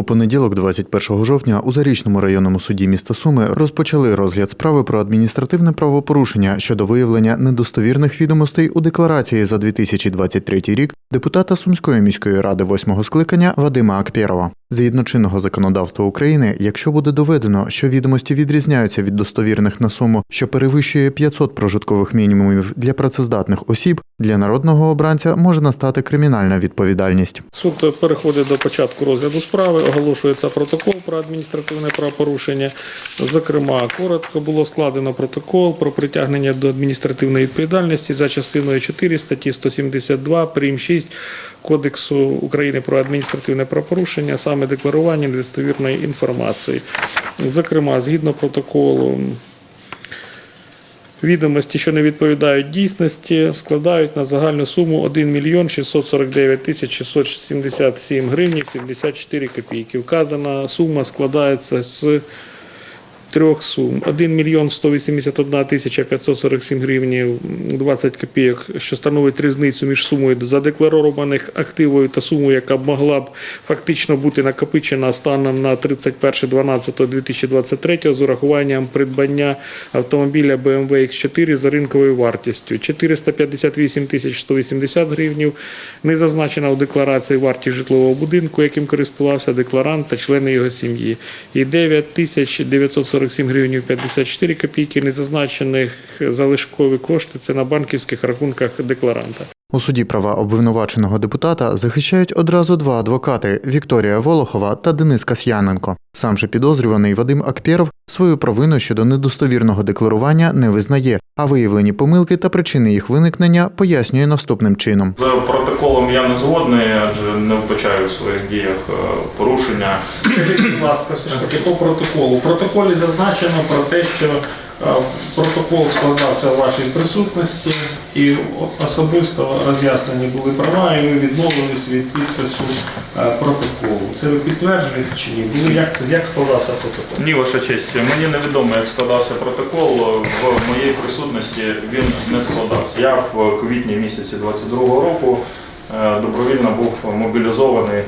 У понеділок, 21 жовтня, у Зарічному районному суді міста Суми розпочали розгляд справи про адміністративне правопорушення щодо виявлення недостовірних відомостей у декларації за 2023 рік депутата Сумської міської ради восьмого скликання Вадима Акпєрова. Згідно чинного законодавства України, якщо буде доведено, що відомості відрізняються від достовірних на суму, що перевищує 500 прожиткових мінімумів для працездатних осіб, для народного обранця може настати кримінальна відповідальність. Суд переходить до початку розгляду справи, оголошується протокол про адміністративне правопорушення. Зокрема, коротко було складено протокол про притягнення до адміністративної відповідальності за частиною 4 статті 172 прим. 6 Кодексу України про адміністративне правопорушення, саме декларування недостовірної інформації. Зокрема, згідно протоколу, Відомості, що не відповідають дійсності, складають на загальну суму 1 мільйон 649 тисяч 677 гривень 74 копійки. Вказана сума складається з трьох сум. 1 мільйон 181 тисяча 547 гривень 20 копійок, що становить різницю між сумою задекларованих активою та сумою, яка б могла б фактично бути накопичена станом на 31.12.2023 з урахуванням придбання автомобіля BMW X4 за ринковою вартістю. 458 тисяч 180 гривень не зазначена у декларації вартість житлового будинку, яким користувався декларант та члени його сім'ї. І 9 тисяч 947 гривень 54 копійки незазначених залишкові кошти – це на банківських рахунках декларанта. У суді права обвинуваченого депутата захищають одразу два адвокати Вікторія Волохова та Денис Касьяненко. Сам же підозрюваний Вадим Акпєров свою провину щодо недостовірного декларування не визнає, а виявлені помилки та причини їх виникнення пояснює наступним чином. З протоколом я не згодний, адже не вбачаю в своїх діях е, порушення. Скажіть, будь ласка, все ж таки по протоколу. В протоколі зазначено про те, що протокол складався у вашій присутності і особисто роз'яснені були права, і ви відмовились від підпису е, протоколу. Це ви підтверджуєте чи ні? Були як це як складався протокол? Ні, ваша честь, мені невідомо, як складався протокол. В моїй присутності він не складався. Я в квітні місяці 22-го року е, добровільно був мобілізований, е,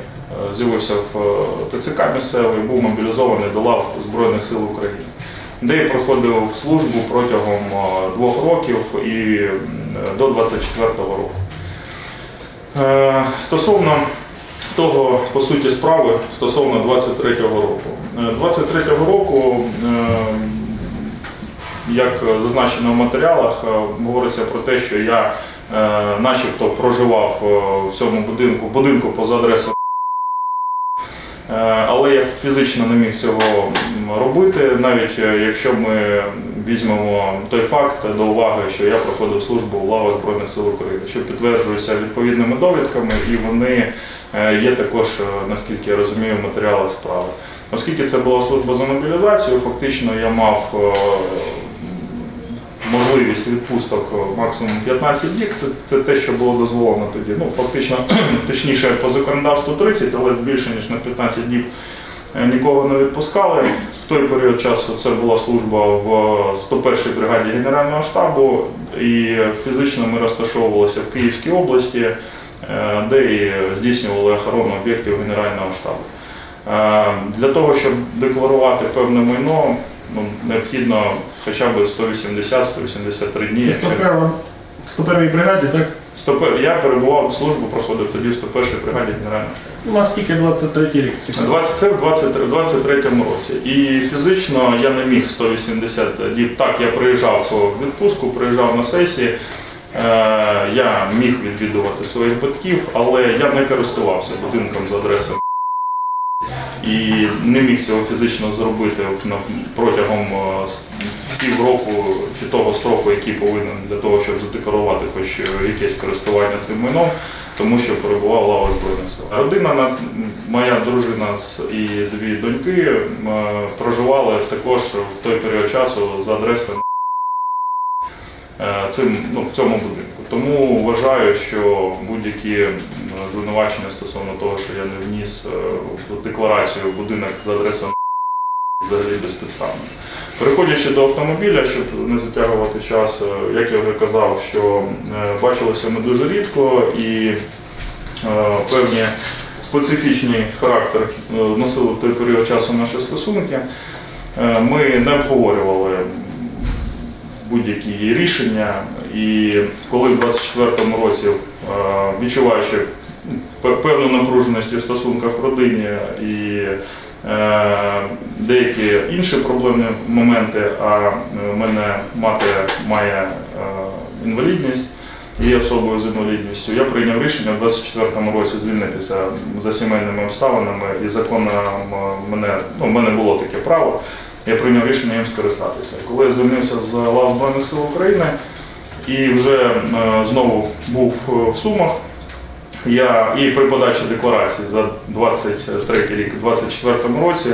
з'явився в ТЦК місцевий, був мобілізований до лав Збройних сил України, де я проходив службу протягом е, двох років і до 24-го року. Е, Стосовно того, по суті, справи стосовно 23-го року. Е, 23-го року, е, як зазначено в матеріалах, е, говориться про те, що я е, начебто проживав е, в цьому будинку, будинку поза адресою. Е, Але я фізично не міг цього робити, навіть е, якщо ми візьмемо той факт до уваги, що я проходив службу в лавах Збройних сил України, що підтверджується відповідними довідками, і вони е, є також, наскільки я розумію, в матеріалах справи. Оскільки це була служба за мобілізацію, фактично я мав можливість відпусток е, максимум 15 днів. Це- те, що було дозволено тоді. Ну, фактично, точніше, по законодавству 30, але більше ніж на 15 днів е, нікого не відпускали. В той період часу це була служба в 101-й бригаді Генерального штабу, і фізично ми розташовувалися в Київській області, е, де і здійснювали охорону об'єктів Генерального штабу. Для того, щоб декларувати певне майно, ну, необхідно хоча б 180-183 дні. Це якщо- 101 101 бригаді, так? 101 Я перебував службу, проходив тоді в 101-й бригаді Генерального штабу. У нас тільки 23 рік. 20, це в 23, 23-му році. І фізично я не міг 180 діб. Так, я приїжджав в відпустку, приїжджав на сесії. Е, я міг відвідувати своїх батьків, але я не користувався будинком за адресою. І не міг цього фізично зробити протягом е, півроку чи того строку, який повинен для того, щоб задекларувати хоч е, якесь користування цим майном, тому що перебував лава збройних сил. Родина моя дружина і дві доньки е, проживали також в той період часу за адресою е, цим, ну, в цьому будинку. Тому вважаю, що будь-які звинувачення стосовно того, що я не вніс в декларацію будинок за адресою взагалі безпідставно. Переходячи до автомобіля, щоб не затягувати час, е, як я вже казав, що е, бачилися ми дуже рідко і е, певні специфічний характер носили в той період часу наші стосунки. Ми не обговорювали будь-які рішення. І коли в 24-му році, відчуваючи певну напруженість в стосунках в родині і деякі інші проблемні моменти, а в мене мати має е, інвалідність, є особою з інвалідністю, я прийняв рішення в 24-му році звільнитися за сімейними обставинами і законом е, мене, ну, в мене було таке право. Я прийняв рішення їм скористатися. Коли я звільнився з лав Збройних сил України і вже е, знову був е, в Сумах, я і при подачі декларації за 23 рік, у 24 році,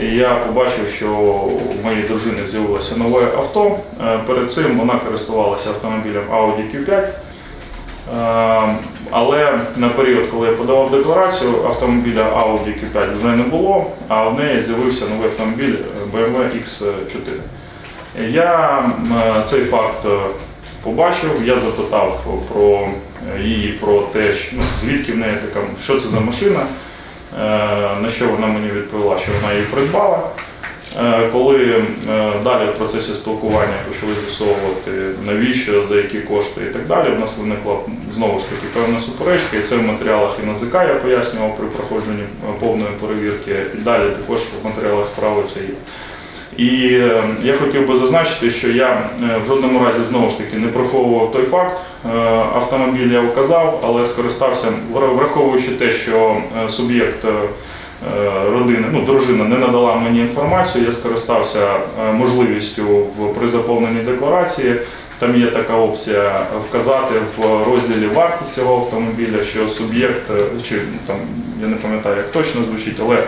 я побачив, що у моєї дружини з'явилося нове авто. Е, Перед цим вона користувалася автомобілем Audi Q5. Е, Але на період, коли я подавав декларацію, автомобіля Audi Q5 вже не було, а в неї з'явився новий автомобіль е, BMW X4. Я цей факт побачив, я запитав про е, її про те, що, ну, звідки в неї така, що це за машина, е, на що вона мені відповіла, що вона її придбала. Е, Коли далі в процесі спілкування почали з'ясовувати, навіщо, за які кошти і так далі, в нас виникла знову ж таки певна суперечка, і це в матеріалах і НАЗК я пояснював при проходженні повної перевірки, і далі також в матеріалах справи це є. І е, я хотів би зазначити, що я е, в жодному разі знову ж таки не приховував той факт. Е, Автомобіль я вказав, але скористався, враховуючи те, що суб'єкт родини, ну, дружина не надала мені інформацію, я скористався можливістю в, при заповненні декларації. Там є така опція вказати в розділі вартість цього автомобіля, що суб'єкт, е, чи там я не пам'ятаю, як точно звучить, але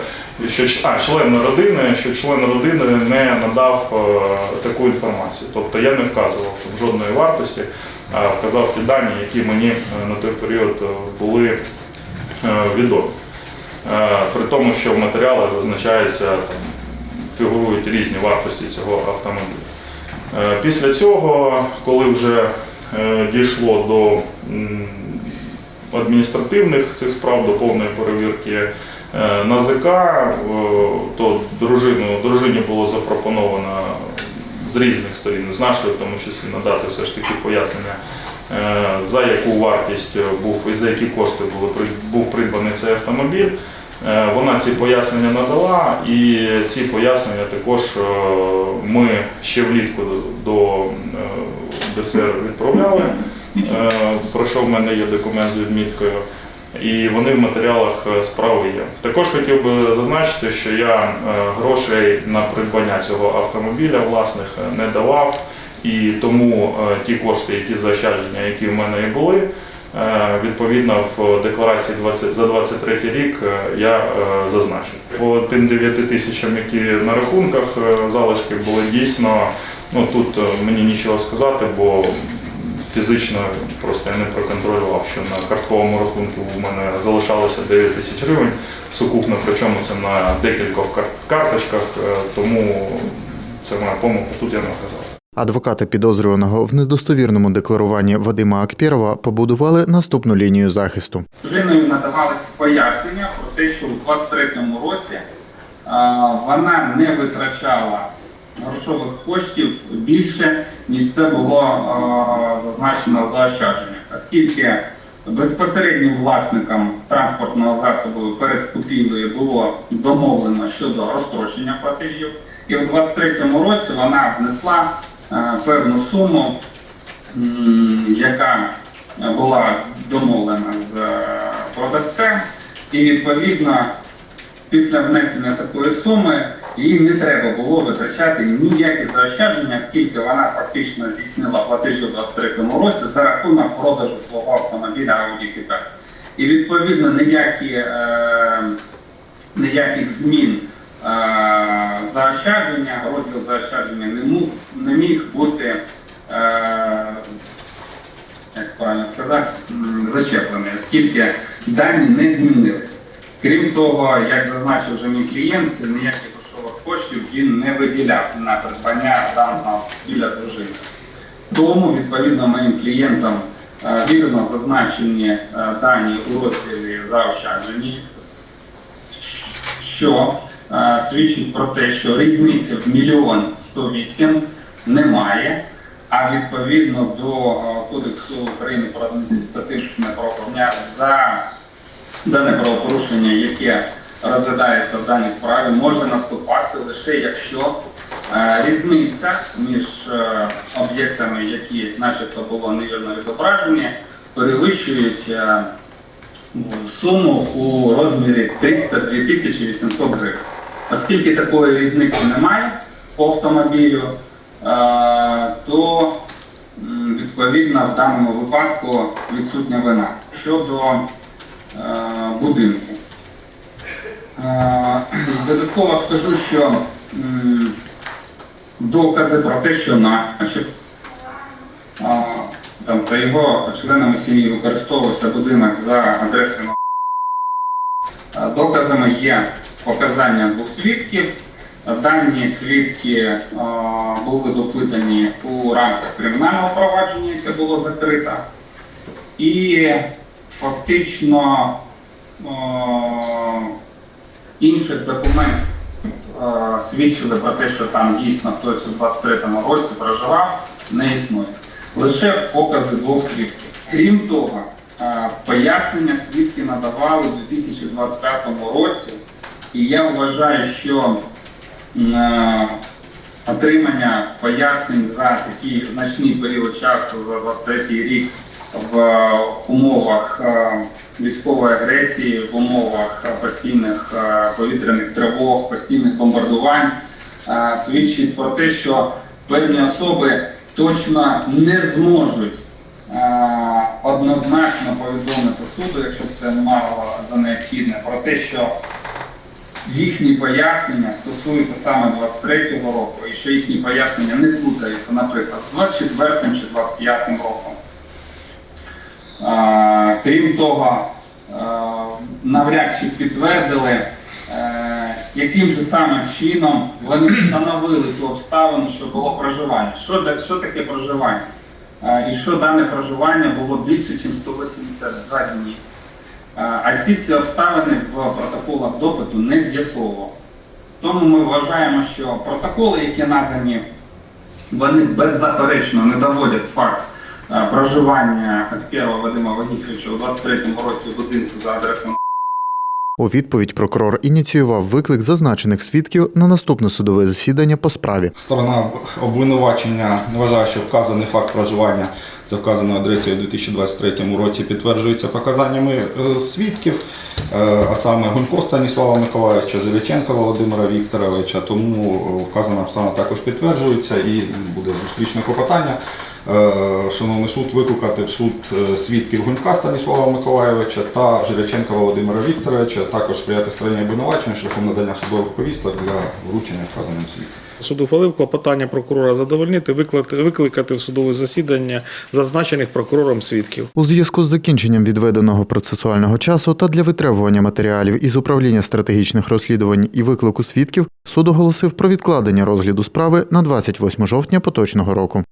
що а, член родини, що член родини не надав е, таку інформацію. Тобто я не вказував там жодної вартості, а вказав ті дані, які мені е, на той період е, були е, відомі. Е, При тому, що в матеріалах зазначається там, фігурують різні вартості цього автомобіля. Е, Після цього, коли вже е, дійшло до адміністративних цих справ, до повної перевірки е, НАЗК, то дружину, дружині було запропоновано з різних сторін, з нашої, в тому числі надати все ж таки пояснення, за яку вартість був і за які кошти були, був придбаний цей автомобіль. Е, Вона ці пояснення надала, і ці пояснення також е, ми ще влітку до ДСР відправляли. Е, Про що в мене є документ з відміткою. І вони в матеріалах справи є. Також хотів би зазначити, що я грошей на придбання цього автомобіля власних не давав, і тому ті кошти, які заощадження, які в мене і були, відповідно в декларації 20, за 23 рік е, я е, зазначив. По тим 9 тисячам, які на рахунках е, залишки були дійсно, ну тут е, мені нічого сказати, бо фізично просто я не проконтролював, що на картковому рахунку у мене залишалося 9 тисяч гривень сукупно, причому це на декількох кар- карточках, е, тому це моя помилка, тут я не вказав. Адвокати підозрюваного в недостовірному декларуванні Вадима Акпєрова побудували наступну лінію захисту. Дружиною надавалися пояснення про те, що у 23-му році вона не витрачала грошових коштів більше, ніж це було зазначено в заощадженнях, оскільки безпосереднім власникам транспортного засобу перед купівлею було домовлено щодо розстрочення платежів, і в 23-му році вона внесла певну суму яка була домовлена з е, продавцем, і відповідно після внесення такої суми їй не треба було витрачати ніякі заощадження, оскільки вона фактично здійснила платежі у 23-му році за рахунок продажу свого автомобіля Audi Q5. І відповідно ніякі, е, ніяких змін е, заощадження, розділ заощадження не міг, не міг бути е, як правильно сказати, зачеплений, оскільки дані не змінились. Крім того, як зазначив вже мій клієнт, ніяких грошових коштів він не виділяв на придбання даного біля дружини. Тому, відповідно, моїм клієнтам е, вірно зазначені е, дані у розділі заощаджені, що свідчить про те, що різниці в мільйон 108 немає. А відповідно до е, Кодексу України про адміністративне правопорушення за дане правопорушення, яке розглядається в даній справі, може наступати лише якщо е, різниця між е, об'єктами, які начебто було невірно відображені, перевищують суму у розмірі 302 тисячі 800 гривень. Оскільки такої різниці немає по автомобілю, то відповідно в даному випадку відсутня вина щодо е, будинку. Е, Додатково скажу, що докази про те, що начеб там, та його членами сім'ї використовувався будинок за адресою. Доказами є показання двох свідків. Дані свідки були допитані у рамках кримінального провадження, яке було закрите. І фактично інших документів е, свідчили про те, що там дійсно хтось у 23-му році проживав, не існує. Лише покази двох свідків. Крім того, е, пояснення свідки надавали у 2025 році, і я вважаю, що е, отримання пояснень за такий значний період часу, за 23 рік, в умовах е, військової агресії, в умовах постійних е, повітряних тривог, постійних бомбардувань, е, свідчить про те, що певні особи точно не зможуть однозначно повідомити суду, якщо це мало за необхідне, про те, що їхні пояснення стосуються саме 23-го року, і що їхні пояснення не плутаються, наприклад, з 24-м чи 25-м роком. А, Крім того, навряд чи підтвердили, е, яким же самим чином вони встановили ту обставину, що було проживання. Що, що таке проживання? Е, І що дане проживання було більше, ніж 182 дні. А ці всі обставини в протоколах допиту не з'ясовувалися. Тому ми вважаємо, що протоколи, які надані, вони беззаперечно не доводять факт е, проживання Акперова Вадима Вагіфовича у 23-му році в будинку за адресою У відповідь прокурор ініціював виклик зазначених свідків на наступне судове засідання по справі. Сторона обвинувачення вважає, що вказаний факт проживання за вказаною адресою у 2023 році підтверджується показаннями е, свідків, е, а саме Гунько Станіслава Миколаївича, Жиляченка Володимира Вікторовича. Тому вказана обставина також підтверджується і буде зустрічне клопотання. Е, Шановний суд викликати в суд е, свідків Гунька Станіслава Миколаєвича та Жиляченка Володимира Вікторовича, також сприяти стороні обвинувачення шляхом надання судових повісток для вручення вказаним свідкам. Суд ухвалив клопотання прокурора задовольнити, викликати, викликати в судове засідання зазначених прокурором свідків. У зв'язку з закінченням відведеного процесуального часу та для витребування матеріалів із управління стратегічних розслідувань і виклику свідків суд оголосив про відкладення розгляду справи на 28 жовтня поточного року.